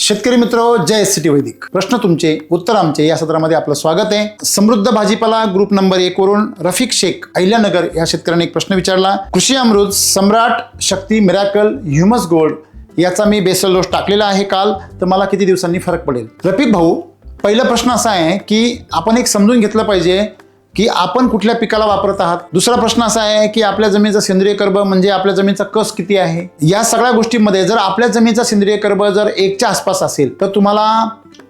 शेतकरी मित्र जय S T वैदिक. प्रश्न तुमचे उत्तर आमचे. या सत्रामध्ये आपलं स्वागत आहे. समृद्ध भाजीपाला ग्रुप नंबर एक वरून रफिक शेख अहिल्यानगर या शेतकऱ्याने एक प्रश्न विचारला. Krishi Amrut Samrat Shakti miracle humus gold याचा मी बेसल डोस टाकलेला आहे काल. तर मला किती दिवसांनी फरक पडेल? रफिक भाऊ पहिला प्रश्न असा आहे की आपण एक समजून घेतलं पाहिजे की आपण कुठल्या पिकाला वापरत आहात? दुसरा प्रश्न असा आहे की आपल्या जमिनीचा सेंद्रिय कर्ब म्हणजे आपल्या जमिनीचा कस किती आहे? या सगळ्या गोष्टींमध्ये जर आपल्या जमिनीचा सेंद्रिय कर्ब जर एकच्या आसपास असेल तर तुम्हाला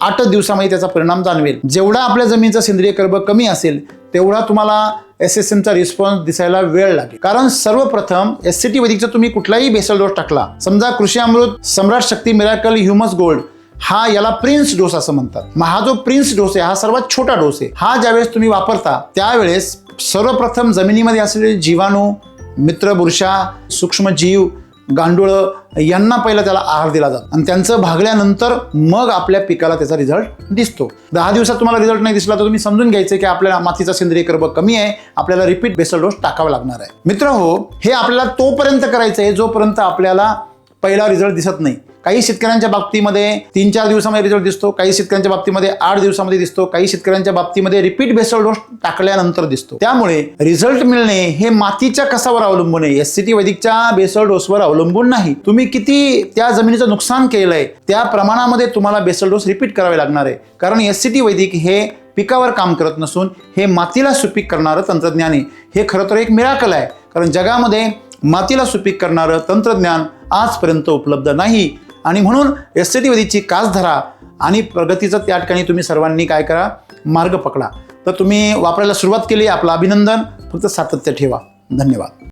आठच दिवसामध्ये त्याचा परिणाम जाणवेल. जेवढा आपल्या जमिनीचा सेंद्रिय कर्ब कमी असेल तेवढा तुम्हाला एस एस एमचा रिस्पॉन्स दिसायला वेळ लागेल. कारण सर्वप्रथम एस सी टी वैदिकचा तुम्ही कुठलाही बेसल डोस टाकला समजा Krishi Amrut Samrat Shakti miracle humus gold हा याला प्रिन्स डोस असं म्हणतात. मग हा जो प्रिन्स डोस आहे हा सर्वात छोटा डोस आहे. हा ज्यावेळेस तुम्ही वापरता त्यावेळेस सर्वप्रथम जमिनीमध्ये असलेले जीवाणू मित्र बुरशा सूक्ष्मजीव गांडूळं यांना पहिला त्याला आहार दिला जातो. आणि त्यांचं भागल्यानंतर मग आपल्या पिकाला त्याचा रिझल्ट दिसतो. दहा दिवसात तुम्हाला रिझल्ट नाही दिसला तर तुम्ही समजून घ्यायचं की आपल्याला मातीचा सेंद्रिय कर्ब कमी आहे आपल्याला रिपीट बेसल डोस टाकावा लागणार आहे. मित्र हो हे आपल्याला तोपर्यंत करायचं आहे जोपर्यंत आपल्याला पहिला रिझल्ट दिसत नाही. काही शेतकऱ्यांच्या बाबतीमध्ये तीन चार दिवसामध्ये रिझल्ट दिसतो काही शेतकऱ्यांच्या बाबतीमध्ये आठ दिवसामध्ये दिसतो काही शेतकऱ्यांच्या बाबतीमध्ये रिपीट बेसल डोस टाकल्यानंतर दिसतो. त्यामुळे रिझल्ट मिळणे हे मातीच्या कसावर अवलंबून आहे. एस सी टी वैदिकच्या बेसल डोसवर अवलंबून नाही. तुम्ही किती त्या जमिनीचं नुकसान केलं आहे त्या प्रमाणामध्ये तुम्हाला बेसल डोस रिपीट करावे लागणार आहे. कारण एस सी टी वैदिक हे पिकावर काम करत नसून हे मातीला सुपीक करणारं तंत्रज्ञान आहे. हे खरं तर एक मिराकल आहे. कारण जगामध्ये मातीला सुपीक करणारं तंत्रज्ञान आजपर्यंत उपलब्ध नाही. आणि म्हणून एस टी वेदीची कास धरा आणि प्रगतीचं त्या ठिकाणी तुम्ही सर्वांनी काय करा? मार्ग पकडा. तर तुम्ही वापरायला सुरुवात केली आपलं अभिनंदन. फक्त सातत्य ठेवा. धन्यवाद.